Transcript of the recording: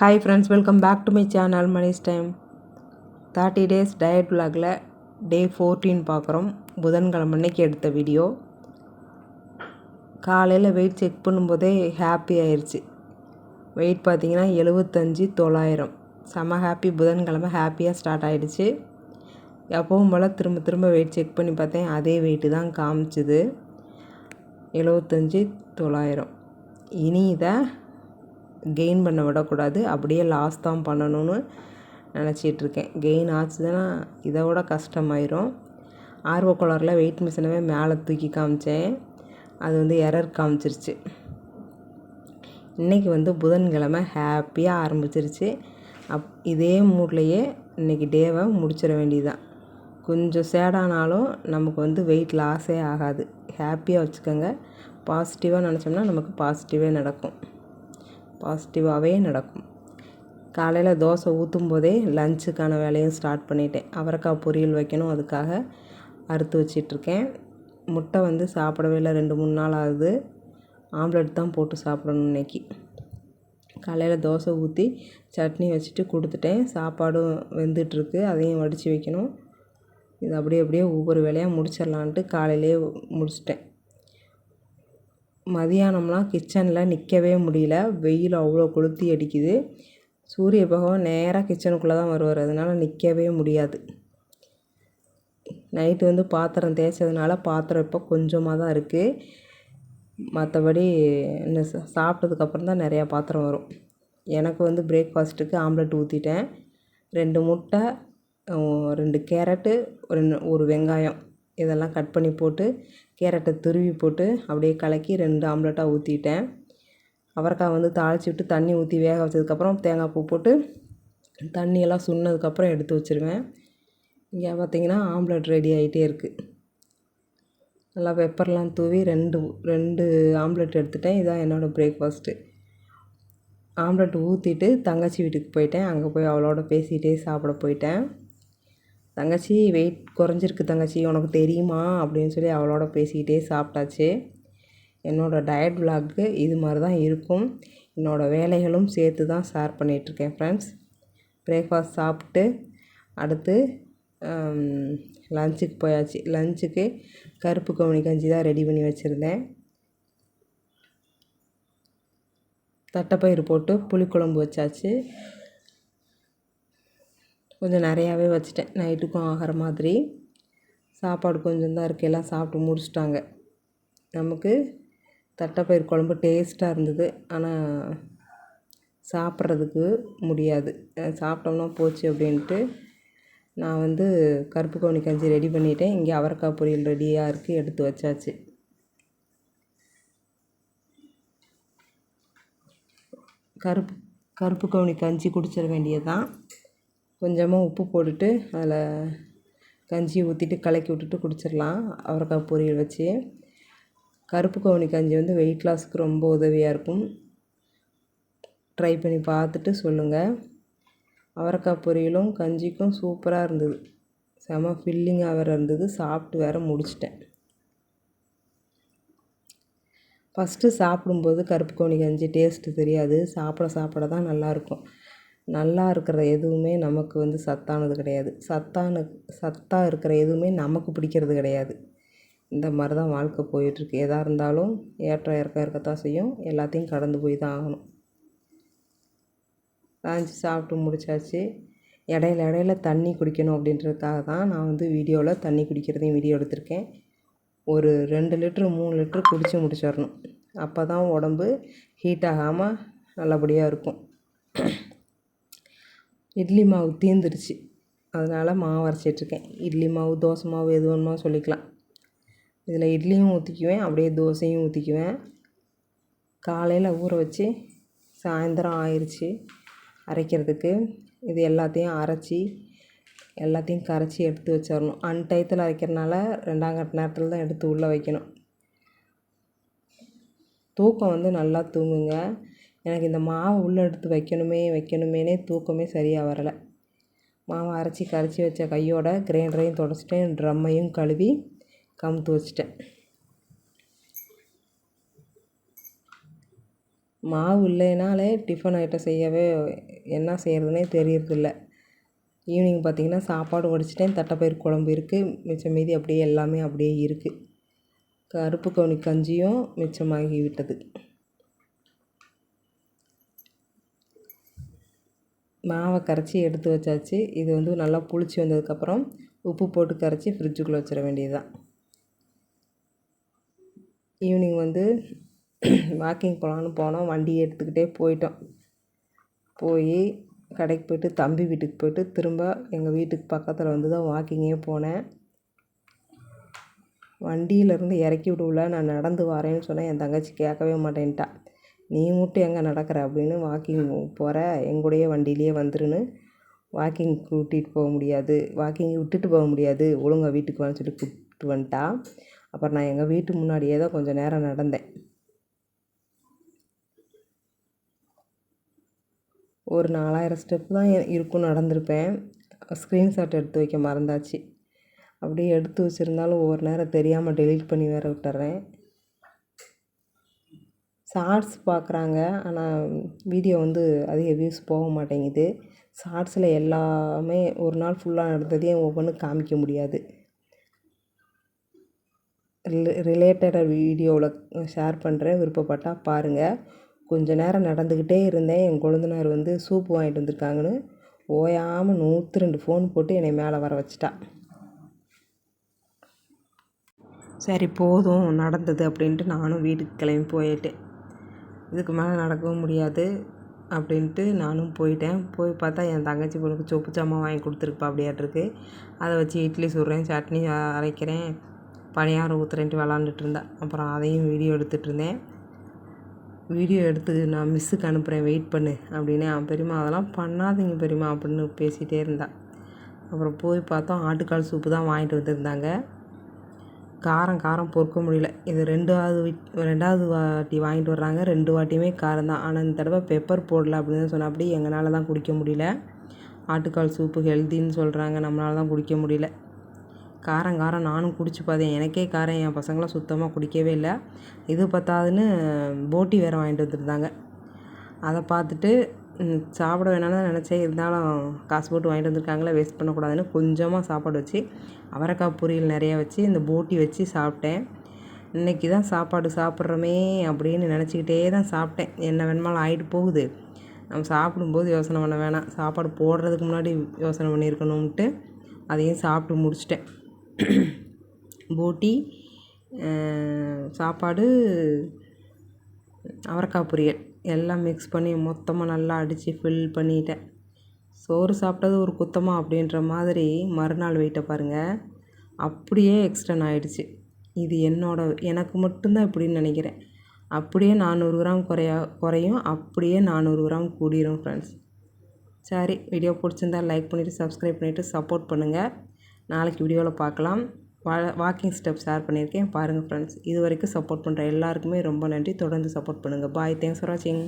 Hi friends welcome back to my channel Mani's time thirty days diet விலாகில் day fourteen பார்க்குறோம் புதன்கிழமை அன்னைக்கு எடுத்த video காலையில் வெயிட் செக் பண்ணும்போதே ஹாப்பி ஆயிடுச்சு வெயிட் பார்த்தீங்கன்னா எழுபத்தஞ்சி தொள்ளாயிரம். செம ஹாப்பி புதன்கிழமை ஹாப்பியாக ஸ்டார்ட் ஆகிடுச்சு எப்பவும் போல் திரும்ப திரும்ப வெயிட் செக் பண்ணி பார்த்தேன். அதே வெயிட்டு தான் காமிச்சுது. எழுபத்தஞ்சி தொள்ளாயிரம். இனி இதை கெயின் பண்ண விடக்கூடாது. அப்படியே லாஸ் தான் பண்ணணும்னு நினச்சிட்ருக்கேன். கெயின் ஆச்சுதுன்னா இதை விட கஷ்டமாயிரும். ஆர்வக்கோளாறில் வெயிட் மிஷினவே மேலே தூக்கி காமிச்சேன். அது வந்து எரர் காமிச்சிருச்சு. இன்றைக்கி வந்து புதன்கிழமை ஹாப்பியாக ஆரம்பிச்சிருச்சு. அப் இதே மூட்லேயே இன்றைக்கி டேவை முடிச்சிட வேண்டியதுதான். கொஞ்சம் சேடானாலும் நமக்கு வந்து வெயிட் லாஸே ஆகாது. ஹாப்பியாக வச்சுக்கோங்க. பாசிட்டிவாக நினச்சோம்னா நமக்கு பாசிட்டிவே நடக்கும். பாசிட்டிவாகவே நடக்கும். காலையில் தோசை ஊற்றும் போதே லஞ்சுக்கான வேலையும் ஸ்டார்ட் பண்ணிட்டேன். அவரைக்காய் பொரியல் வைக்கணும் அதுக்காக அறுத்து வச்சிட்ருக்கேன். முட்டை வந்து சாப்பிடவே இல்லை. ரெண்டு மூணு நாள் ஆகுது. ஆம்லெட் தான் போட்டு சாப்பிடணும் இன்றைக்கி காலையில் தோசை ஊற்றி சட்னி வச்சுட்டு கொடுத்துட்டேன். சாப்பாடும் வெந்துட்டுருக்கு அதையும் வடித்து வைக்கணும். இது அப்படியே அப்படியே ஒவ்வொரு வேலையாக முடிச்சிடலான்ட்டு காலையிலே முடிச்சிட்டேன். மதியானம்லாம் கிச்சனில் நிற்கவே முடியல. வெயில் அவ்வளோ கொளுத்தி அடிக்குது. சூரிய பகவான் நேராக கிச்சனுக்குள்ளே தான் வருவார். அதனால் நிற்கவே முடியாது. நைட்டு வந்து பாத்திரம் தேய்ச்சதுனால பாத்திரம் இப்போ கொஞ்சமாக தான் இருக்குது மற்றபடி என்ன சாப்பிட்டதுக்கப்புறம் தான் நிறையா பாத்திரம் வரும். எனக்கு வந்து பிரேக்ஃபாஸ்ட்டுக்கு ஆம்லெட் ஊற்றிட்டேன் ரெண்டு முட்டை ரெண்டு கேரட்டு ரெண்டு ஒரு வெங்காயம். இதெல்லாம் கட் பண்ணி போட்டு கேரட்டை துருவி போட்டு அப்படியே கலக்கி ரெண்டு ஆம்லெட்டாக ஊற்றிட்டேன் அவரைக்காய் வந்து தாளித்து விட்டு தண்ணி ஊற்றி வேக வச்சதுக்கப்புறம் தேங்காய் பூ போட்டு தண்ணியெல்லாம் சுண்ணதுக்கப்புறம் எடுத்து வச்சுருவேன். இங்கே பார்த்திங்கன்னா ஆம்லெட் ரெடி ஆகிட்டே இருக்குது நல்லா பெப்பர்லாம் தூவி ரெண்டு ரெண்டு ஆம்லெட் எடுத்துட்டேன். இதான் என்னோடய பிரேக்ஃபாஸ்ட்டு ஆம்லெட் ஊற்றிட்டு தங்கச்சி வீட்டுக்கு போயிட்டேன். அங்கே போய் அவளோட பேசிகிட்டே சாப்பிட போயிட்டேன். தங்கச்சி வெயிட் குறைஞ்சிருக்கு தங்கச்சி உனக்கு தெரியுமா? அப்படின்னு சொல்லி அவளோட பேசிக்கிட்டே சாப்பிட்டாச்சு. என்னோடய டயட் விலாக்கு இது மாதிரி தான் இருக்கும். என்னோடய வேலைகளும் சேர்த்து தான் ஷேர் பண்ணிகிட்ருக்கேன் ஃப்ரெண்ட்ஸ் பிரேக்ஃபாஸ்ட் சாப்பிட்டு அடுத்து லஞ்சுக்கு போயாச்சு. லஞ்சுக்கு கருப்பு கவுனி கஞ்சி தான் ரெடி பண்ணி வச்சுருந்தேன். தட்டைப்பயிறு போட்டு புளிக்குழம்பு வச்சாச்சு. கொஞ்சம் நிறையாவே வச்சுட்டேன். நைட்டுக்கும் ஆகிற மாதிரி. சாப்பாடு கொஞ்சம் தான் இருக்குது எல்லாம் சாப்பிட்டு முடிச்சிட்டாங்க. நமக்கு தட்டைப்பயிர் குழம்பு டேஸ்ட்டாக இருந்தது. ஆனால் சாப்பிட்றதுக்கு முடியாது. சாப்பிட்டோம்னா போச்சு அப்படின்ட்டு நான் வந்து கருப்பு கவுனி கஞ்சி ரெடி பண்ணிட்டேன். இங்கே அவரைக்காய் பொரியல் ரெடியாக இருக்குது எடுத்து வச்சாச்சு. கருப்பு கருப்பு கவுனி கஞ்சி குடிச்சிட வேண்டியது தான் கொஞ்சமாக உப்பு போட்டுட்டு அதில் கஞ்சி ஊற்றிட்டு கலக்கி விட்டுட்டு குடிச்சிடலாம் அவரைக்காய் பொரியல் வச்சு. கருப்பு கவுனி கஞ்சி வந்து வெயிட் லாஸ்க்கு ரொம்ப உதவியாக இருக்கும். ட்ரை பண்ணி பார்த்துட்டு சொல்லுங்கள் அவரைக்காய் பொரியலும் கஞ்சிக்கும் சூப்பராக இருந்தது. செம ஃபில்லிங்காக வேறு இருந்தது. சாப்பிட்டு வேறு முடிச்சிட்டேன். ஃபஸ்ட்டு சாப்பிடும்போது கருப்பு கவுனி கஞ்சி டேஸ்ட்டு தெரியாது. சாப்பிட சாப்பிட தான் நல்லாயிருக்கும் நல்லா இருக்கிற எதுவுமே நமக்கு வந்து சத்தானது கிடையாது. சத்தான சத்தாக இருக்கிற எதுவுமே நமக்கு பிடிக்கிறது கிடையாது. இந்த மாதிரி தான் வாழ்க்கை போயிட்டுருக்கு. எதாக இருந்தாலும் ஏற்ற இறக்கம் இருக்கத்தான் செய்யும். எல்லாத்தையும் கடந்து போய் தான் ஆகணும். லஞ்ச் சாப்பிட்டு முடிச்சாச்சு. இடையில இடையில தண்ணி குடிக்கணும் அப்படின்றதுக்காக தான் நான் வந்து வீடியோவில் தண்ணி குடிக்கிறதையும் வீடியோ எடுத்திருக்கேன். ஒரு ரெண்டு லிட்ரு மூணு லிட்ரு குடித்து முடிச்சிடணும். அப்போ தான் உடம்பு ஹீட் ஆகாமல் நல்லபடியாக இருக்கும். இட்லி மாவு தீந்துருச்சு. அதனால் மாவு அரைச்சிட்ருக்கேன். இட்லி மாவு தோசை மாவு எது வேணுமோ சொல்லிக்கலாம். இதில் இட்லியும் ஊற்றிக்குவேன். அப்படியே தோசையும் ஊற்றிக்குவேன். காலையில் ஊற வச்சு சாயந்தரம் ஆயிடுச்சு அரைக்கிறதுக்கு. இது எல்லாத்தையும் அரைச்சி எல்லாத்தையும் கரைச்சி எடுத்து வச்சிடணும். அன்டயத்தில் அரைக்கிறனால ரெண்டாம் கட்ட நேரத்தில் தான் எடுத்து உள்ளே வைக்கணும். தூக்கம் வந்து நல்லா தூங்குங்க. எனக்கு இந்த மாவை உள்ளே எடுத்து வைக்கணுமே வைக்கணுமேனே தூக்கமே சரியாக வரலை. மாவை அரைச்சி கரைச்சி வச்ச கையோட கிரைண்டரையும் தொடச்சிட்டேன். ட்ரம்மையும் கழுவி கமுத்து வச்சிட்டேன் மாவு இல்லைனாலே டிஃபன் ஐட்டம் செய்யவே என்ன செய்கிறதுனே தெரியறதில்ல. ஈவினிங் பார்த்திங்கன்னா சாப்பாடு உடச்சிட்டேன் தட்டைப்பயிர் குழம்பு இருக்குது மிச்சம் மீதி அப்படியே எல்லாமே அப்படியே இருக்குது கருப்பு கவுனி கஞ்சியும் மிச்சமாகி விட்டது மாவை கரைச்சி எடுத்து வச்சாச்சு. இது வந்து நல்லா புளிச்சு வந்ததுக்கப்புறம் உப்பு போட்டு கரைச்சி ஃப்ரிட்ஜுக்குள்ளே வச்சிட வேண்டியது தான் ஈவினிங் வந்து வாக்கிங் போகலான்னு போனோம். வண்டியை எடுத்துக்கிட்டே போயிட்டோம். போய் கடைக்கு போய்ட்டு தம்பி வீட்டுக்கு போய்ட்டு திரும்ப எங்கள் வீட்டுக்கு பக்கத்தில் வந்து தான் வாக்கிங்கே போனேன் வண்டியிலேருந்து இறக்கி விடுவில நான் நடந்து வரேன்னு சொன்னேன். என் தங்கச்சி கேட்கவே மாட்டேன்ட்டா. நீ மட்டும் எங்கே நடக்கிற அப்படின்னு வாக்கிங் போகிற எங்கூடயே வண்டியிலேயே வந்துருன்னு வாக்கிங் கூட்டிகிட்டு போக முடியாது. வாக்கிங் விட்டுட்டு போக முடியாது. ஒழுங்காக வீட்டுக்கு வான்னு சொல்லி கூப்பிட்டு வந்துட்டா. அப்புறம் நான் எங்கள் வீட்டு முன்னாடியே தான் கொஞ்சம் நேரம் நடந்தேன். ஒரு நாலாயிரம் ஸ்டெப் தான் இருக்கும் நடந்திருப்பேன். ஸ்க்ரீன்ஷாட் எடுத்து வைக்க மறந்தாச்சு. அப்படியே எடுத்து வச்சுருந்தாலும் ஒவ்வொரு நேரம் தெரியாமல் டெலீட் பண்ணி வேறு விட்டுறேன். ஷார்ட்ஸ் பார்க்குறாங்க. ஆனால் வீடியோ வந்து அதிக வியூஸ் போக மாட்டேங்குது. ஷார்ட்ஸில் எல்லாமே ஒரு நாள் ஃபுல்லாக நடந்ததையும் ஒவ்வொன்றும் காமிக்க முடியாது. ரிலே ரிலேட்டடாக வீடியோவில் ஷேர் பண்ணுறேன் விருப்பப்பட்டால் பாருங்கள் கொஞ்ச நேரம் நடந்துக்கிட்டே இருந்தேன். என் கொழுந்தனார் வந்து சூப்பு வாங்கிட்டு வந்திருக்காங்கன்னு ஓயாமல் நூற்றி ரெண்டு ஃபோன் போட்டு என்னை மேலே வர வச்சிட்டா. சரி போதும். நடந்தது அப்படின்ட்டு நானும் வீட்டுக்கு கிளம்பி போயிட்டேன். இதுக்கு மேலே நடக்கவும் முடியாது அப்படின்ட்டு நானும் போயிட்டேன். போய் பார்த்தா என் தங்கச்சி பொண்ணுக்கு சொப்பு சாமான் வாங்கி கொடுத்துருப்பா அப்படியாட்டிருக்கு. அதை வச்சு இட்லி சுடுறேன் சட்னி அரைக்கிறேன் பணியாரம் ஊற்றுறேன்ட்டு விளாண்டுட்டு இருந்தேன் அப்புறம் அதையும் வீடியோ எடுத்துகிட்டு இருந்தேன். வீடியோ எடுத்து நான் மிஸ்ஸுக்கு அனுப்புகிறேன் வெயிட் பண்ணு அப்படின்னு. பெரியம்மா அதெல்லாம் பண்ணாதீங்க பெரியம்மா அப்படின்னு பேசிகிட்டே இருந்தாள் அப்புறம் போய் பார்த்தோம் ஆட்டுக்கால் சூப்பு தான் வாங்கிட்டு வந்திருந்தாங்க. காரம் காரம் பொறுக்க முடியல. இது ரெண்டாவது ரெண்டாவது வாட்டி வாங்கிட்டு வர்றாங்க. ரெண்டு வாட்டியுமே காரம் தான். ஆனால் இந்த தடவை பெப்பர் போடல அப்படின்னு சொன்ன அப்படி எங்களால் தான் குடிக்க முடியல. ஆட்டுக்கால் சூப்பு ஹெல்த்தின்னு சொல்கிறாங்க நம்மளால தான் குடிக்க முடியல. காரம் காரம் நானும் குடிச்சு பார்த்தேன். எனக்கே காரம் என் பசங்களாம் சுத்தமாக குடிக்கவே இல்லை. இது பத்தாதுன்னு போட்டி வேறு வாங்கிட்டு வந்துருந்தாங்க. அதை பார்த்துட்டு சாப்பிட வேணாம்னு தான் நினச்சேன். இருந்தாலும் காசு போட்டு வாங்கிட்டு வந்திருக்காங்களே வேஸ்ட் பண்ணக்கூடாதுன்னு கொஞ்சமாக சாப்பாடு வச்சு அவரைக்காய் பொரியல் நிறையா வச்சு இந்த போட்டி வச்சு சாப்பிட்டேன். இன்றைக்கி தான் சாப்பாடு சாப்பிட்றோமே அப்படின்னு நினச்சிக்கிட்டே தான் சாப்பிட்டேன். என்ன வேணுமாலும் ஆகிட்டு போகுது. நம்ம சாப்பிடும்போது யோசனை பண்ண வேணாம். சாப்பாடு போடுறதுக்கு முன்னாடி யோசனை பண்ணியிருக்கணும்ட்டு அதையும் சாப்பிட்டு முடிச்சிட்டேன். போட்டி சாப்பாடு அவரைக்காய் பொரியல். எல்லாம் மிக்ஸ் பண்ணி மொத்தமாக நல்லா அடித்து ஃபில் பண்ணிட்டேன். சோறு சாப்பிட்டது ஒரு குத்தமாக அப்படின்ற மாதிரி மறுநாள் வெயிட்டை பாருங்கள் அப்படியே எக்ஸ்டன் ஆகிடுச்சு இது என்னோட எனக்கு மட்டும்தான் இப்படின்னு நினைக்கிறேன். அப்படியே நானூறு கிராம் குறையா குறையும். அப்படியே நானூறு கிராம் கூடிரும் ஃப்ரெண்ட்ஸ் சரி வீடியோ பிடிச்சிருந்தா லைக் பண்ணிவிட்டு சப்ஸ்கிரைப் பண்ணிவிட்டு சப்போர்ட் பண்ணுங்கள் நாளைக்கு வீடியோவில் பார்க்கலாம். வா வாக்கிங் ஸ்டெப் ஷேர் பண்ணியிருக்கேன். பாருங்கள் ஃப்ரெண்ட்ஸ் இது வரைக்கும் சப்போர்ட் பண்ணுற எல்லாருக்குமே ரொம்ப நன்றி. தொடர்ந்து சப்போர்ட் பண்ணுங்கள் பாய் தேங்க்ஸ் ஃபார் வாட்சிங்